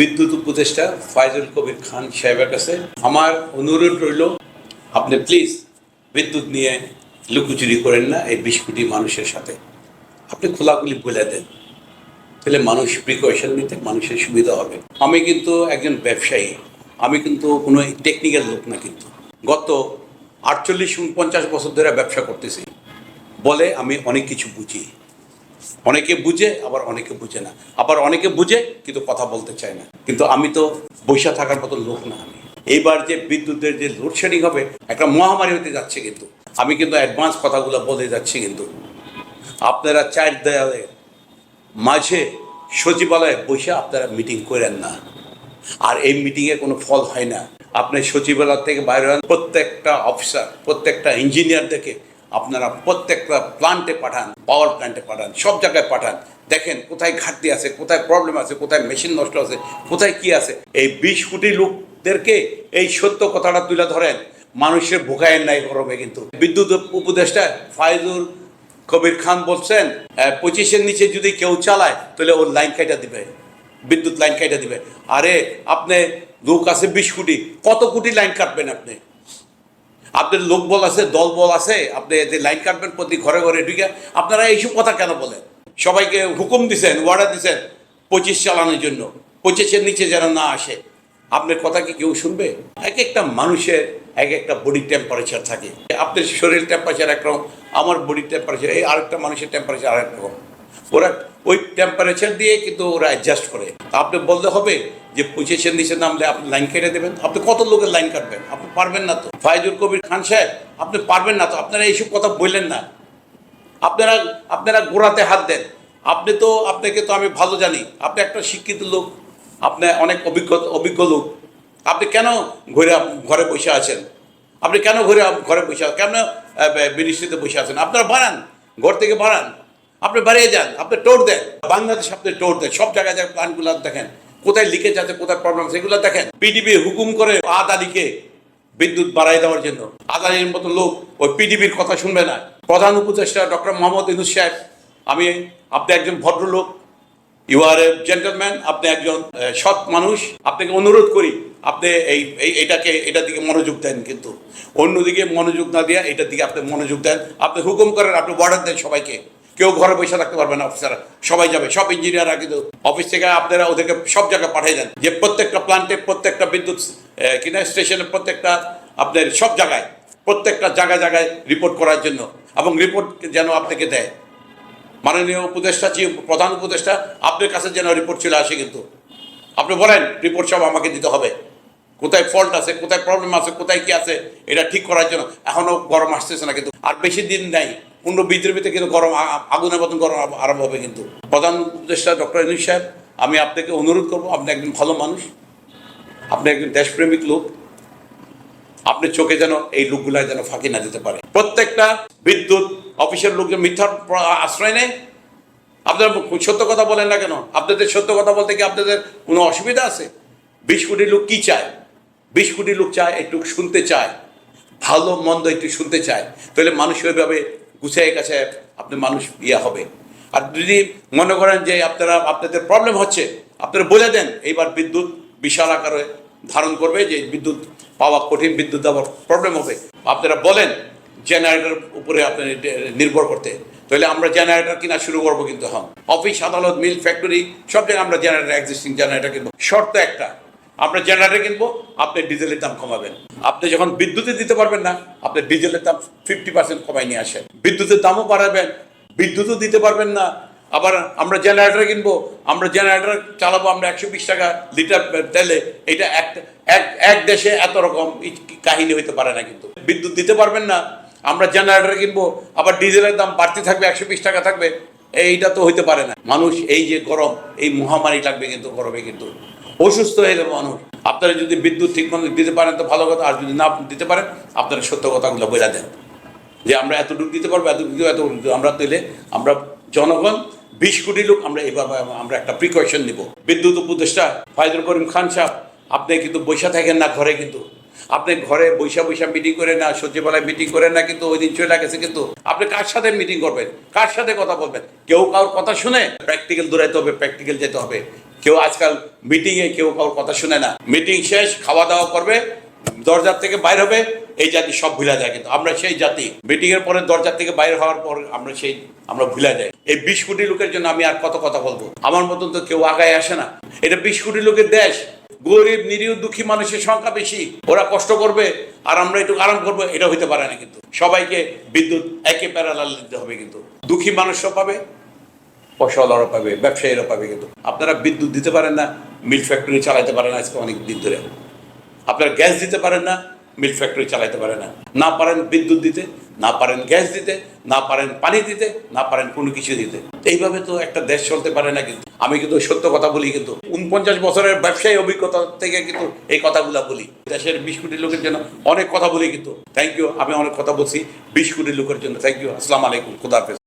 বিদ্যুৎ উপদেষ্টা ফাইজুল কবির খান সাহেবের কাছে আমার অনুরোধ রইল, আপনি প্লিজ বিদ্যুৎ নিয়ে লুকোচুরি করেন না এই বিশ কোটি মানুষের সাথে। আপনি খোলাখুলি বলে দেন, তাহলে মানুষ প্রিকশন নিতে মানুষের সুবিধা হবে। আমি কিন্তু একজন ব্যবসায়ী, আমি কিন্তু কোনো টেকনিক্যাল লোক না কিন্তু। গত আটচল্লিশ পঞ্চাশ বছর ধরে ব্যবসা করতেছি। বলে আমি অনেক কিছু বুঝি। অনেকে বুঝে, আবার অনেকে বুঝে না। আবার অনেকে বুঝে, কিন্তু কথা বলতে চায় না। কিন্তু আমি তো বৈশা থাকার মতো লোক না আমি। এইবার যে বিদ্যুতের যে লোডশেডিং হবে, একটা মহামারী হতে যাচ্ছে কিন্তু। আমি কিন্তু অ্যাডভান্স কথাগুলো বলে যাচ্ছি কিন্তু। আপনারা চার দেয়ালে, মাঝে সচিবালয়ে বসে আপনারা মিটিং করেন না। আর এই মিটিংয়ে কোনো ফল হয় না। আপনি সচিবালয় থেকে বাইরে প্রত্যেকটা অফিসার প্রত্যেকটা ইঞ্জিনিয়ার দেখে আপনারা প্রত্যেকটা প্লান্টে পাঠান পাওয়ার প্ল্যান্টে পাঠান, সব জায়গায় পাঠান। দেখেন কোথায় ঘাটতি আছে, কোথায় প্রবলেম আছে, কোথায় মেশিন নষ্ট আছে, কোথায় কি আছে। এই বিশ কোটি লোকদেরকে এই সত্য কথাটা তুলে ধরেন। মানুষের ভোগায়ের নাই গরমে কিন্তু। বিদ্যুৎ উপদেষ্টা ফাইজুল কবির খান বলছেন পঁচিশের নিচে যদি কেউ চালায়, তাহলে ওর লাইন কাটা দিবে। বিদ্যুৎ লাইন কাটা দিবে। আরে, আপনি লোক আছে বিশ কোটি, কত কোটি লাইন কাটবেন আপনি? আপনার লোক বল আছে দল বল আছে, আপনি যে লাইন কাটবেন প্রতি ঘরে ঘরে ঢুকে, আপনারা এইসব কথা কেন বলেন? সবাইকে হুকুম দিছেন ওয়ার্ডার দিছেন পঁচিশ চালানোর জন্য। পঁচিশের নিচে যেন না আসে। আপনার কথা কি কেউ শুনবে? এক একটা মানুষের এক একটা বডি টেম্পারেচার থাকে। আপনার শরীর টেম্পারেচার একরকম, আমার বডি টেম্পারেচার এই আরেকটা মানুষের টেম্পারেচার আরেক রকম ওরা ওই টেম্পারেচার দিয়ে কিন্তু ওরা অ্যাডজাস্ট করে। আপনি বলতে হবে যে পঁচিশের নিচে নামলে আপনি লাইন কেটে দেবেন। আপনি কত লোকের লাইন কাটবেন? আপনি পারবেন না তো। ফাইজুল কবির খান সাহেব, আপনি পারবেন না তো। আপনারা এইসব কথা বললেন না। আপনারা আপনারা গোড়াতে হাত দেন। আপনি তো, আপনাকে তো আমি ভালো জানি। আপনি একটা শিক্ষিত লোক। আপনি অনেক অভিজ্ঞ অভিজ্ঞ লোক। আপনি কেন ঘরে ঘরে বসে আছেন? আপনি কেন ঘরে ঘরে বসে কেন মিনিস্ট্রিতে বসে আছেন? আপনারা বাড়ান ঘর থেকে বাড়ান আপনি বাড়িয়ে যান আপনি টোর দেন। বাংলাদেশ আপনি টোর দেন, সব জায়গায় জায়গায় প্ল্যানগুলো দেখেন, কোথায় লিকেজ আছে, কোথায় প্রবলেম সেগুলো দেখেন। পিডিবি হুকুম করে আদালিকে বিদ্যুৎ বাড়াই দেওয়ার জন্য। আদানির মতো লোক ওই পিডিবির কথা শুনবে না। প্রধান উপদেষ্টা ডক্টর মোহাম্মদ ইনুস সাহেব, আমি, আপনি একজন ভদ্রলোক ইউ আর এ জেন্টলম্যান আপনি একজন সৎ মানুষ, আপনাকে অনুরোধ করি, আপনি এই এটাকে, এটার দিকে মনোযোগ দেন কিন্তু। অন্যদিকে মনোযোগ না দিয়ে, এটার দিকে আপনি মনোযোগ দেন। আপনি হুকুম করেন, আপনি অর্ডার দেন সবাইকে। কেউ ঘরে বসে থাকতে পারবে না অফিসাররা সবাই যাবে, সব ইঞ্জিনিয়াররা কিন্তু অফিস থেকে আপনারা ওদেরকে সব জায়গায় পাঠিয়ে দেন। যে প্রত্যেকটা প্লান্টে প্রত্যেকটা বিদ্যুৎ কিনা স্টেশনে প্রত্যেকটা আপনার সব জায়গায়, প্রত্যেকটা জায়গায় জায়গায় রিপোর্ট করার জন্য। এবং রিপোর্ট যেন আপনাকে দেয়। মাননীয় উপদেষ্টা চিফ প্রধান উপদেষ্টা, আপনার কাছে যেন রিপোর্ট চলে আসে কিন্তু। আপনি বলেন রিপোর্ট সব আমাকে দিতে হবে। কোথায় ফল্ট আছে, কোথায় প্রবলেম আছে, কোথায় কি আছে, এটা ঠিক করার জন্য। এখনও গরম আসতেছে না কিন্তু। আর বেশি দিন নাই। পনেরো বিদ্রোহীতে কিন্তু গরম আগুনের মতন গরম আরম্ভ হবে কিন্তু। প্রধান উপদেষ্টা ডক্টর ইনুস সাহেব, আমি আপনাকে অনুরোধ করব, আপনি একজন ভালো মানুষ, আপনি একজন দেশপ্রেমিক লোক, আপনি চোখে যেন এই লোকগুলা যেন ফাঁকি না দিতে পারে। প্রত্যেকটা বিদ্যুৎ অফিসের লোক যে মিথ্যার আশ্রয় নেয়। আপনারা সত্য কথা বলেন না কেন? আপনাদের সত্য কথা বলতে কি আপনাদের কোনো অসুবিধা আছে? বিশ কোটি লোক কি চায়? বিশ কোটি লোক চায় একটু শুনতে চায়, ভালো মন্দ একটু শুনতে চায়। তাহলে মানুষ ওইভাবে গুছাই কাছে আপনি মানুষ ইয়া হবে। আর যদি মনে করেন যে আপনারা, আপনাদের প্রবলেম হচ্ছে, আপনারা বলে দেন, এইবার বিদ্যুৎ বিশাল আকারে ধারণ করবে, যে বিদ্যুৎ পাওয়া কঠিন বিদ্যুৎ আবার প্রবলেম হবে। আপনারা বলেন জেনারেটর উপরে আপনি নির্ভর করতে। তাহলে আমরা জেনারেটর কিনা শুরু করব কিন্তু হন অফিস আদালত মিল ফ্যাক্টরি সব জায়গায় আমরা জেনারেটর এক্সিস্টিং জেনারেটর কিনবো। শর্ত একটা আমরা জেনারেটর কিনবো, আপনি ডিজেলের দাম কমাবেন। আপনি যখন বিদ্যুতে দিতে পারবেন না, আপনি ডিজেলের দাম ফিফটি পার্সেন্ট কমাই নিয়ে আসেন। বিদ্যুতের দামও বাড়াবেন বিদ্যুতও দিতে পারবেন না। আবার আমরা জেনারেটর কিনবো, আমরা জেনারেটর চালাবো, আমরা একশো বিশ টাকা লিটার তেলে। এটা এক এক দেশে এত রকম কাহিনী হইতে পারে না কিন্তু। বিদ্যুৎ দিতে পারবেন না, আমরা জেনারেটর কিনবো, আবার ডিজেলের দাম বাড়তে থাকবে, একশো বিশ টাকা থাকবে। এইটা তো হইতে পারে না। মানুষ এই যে গরম, এই মহামারী লাগবে কিন্তু গরমে কিন্তু। অসুস্থ যাবে মানুষ। আপনারা যদি বিদ্যুৎ ঠিক মতো দিতে পারেন, তো ভালো কথা। আর যদি না দিতে পারেন, আপনারা সত্য কথাগুলো বোঝা দেন। যে আমরা এতটুকু দিতে পারব, এতটুকু এত আমরা দিলে আমরা জনগণ, বিশ কোটি লোক আমরা এভাবে আমরা একটা প্রিকশন নিব। বিদ্যুৎ উপদেষ্টা ফাইজুল করিম খান সাহেব, আপনি কিন্তু বৈশা থাকেন না ঘরে কিন্তু। আপনি ঘরে বৈশা বৈশা মিটিং করে না, সচিবালয় মিটিং করেন না কিন্তু, ওই দিন চলে গেছে কিন্তু। আপনি কার সাথে মিটিং করবেন? কার সাথে কথা বলবেন? কেউ কারোর কথা শুনে প্র্যাকটিক্যাল দৌড়াইতে হবে প্র্যাকটিক্যাল যেতে হবে। কেউ আজকাল মিটিংয়ে কেউ কারোর কথা শুনে না। মিটিং শেষ খাওয়া দাওয়া করবে, দরজার থেকে বাইর হবে, এই জাতি সব ভুলা যায় কিন্তু আমরা সেই জাতি। মিটিং এর পরে দরজার থেকে বাইরে হওয়ার পর আমরা সেই, আমরা ভুলা যাই। এই বিশ কোটি লোকের জন্য আমি আর কত কথা বলব? আমার মতন তো কেউ আগায় আসে না। এটা বিশ কোটি লোকের দেশ। গরিব, নিরীহ, দুঃখী মানুষের সংখ্যা বেশি। ওরা কষ্ট করবে আর আমরা একটু আরাম করব, এটা হইতে পারে না কিন্তু। সবাইকে বিদ্যুৎ একে প্যারালাল দিতে হবে কিন্তু। দুঃখী মানুষও পাবে। পয়সাওয়ালারা পাবে ব্যবসায়ীরা পাবে কিন্তু। আপনারা বিদ্যুৎ দিতে পারেন না, মিল ফ্যাক্টরি চালাতে পারেন আজকে অনেক দিন ধরে। আপনারা গ্যাস দিতে পারেন না, মিল ফ্যাক্টরি চালাতে পারেন না। না পারেন বিদ্যুৎ দিতে, না পারেন গ্যাস দিতে, না পারেন পানি দিতে, না পারেন কোনো কিছু দিতে। এইভাবে তো একটা দেশ চলতে পারে না কিন্তু। আমি কিন্তু সত্য কথা বলি কিন্তু। উনপঞ্চাশ বছরের ব্যবসায়ী অভিজ্ঞতা থেকে কিন্তু এই কথাগুলো বলি। দেশের বিশ কোটি লোকের জন্য অনেক কথা বলি কিন্তু। থ্যাংক ইউ আমি অনেক কথা বলছি বিশ কোটি লোকের জন্য। থ্যাংক ইউ আসসালামু আলাইকুম, খুদা হাফেজ।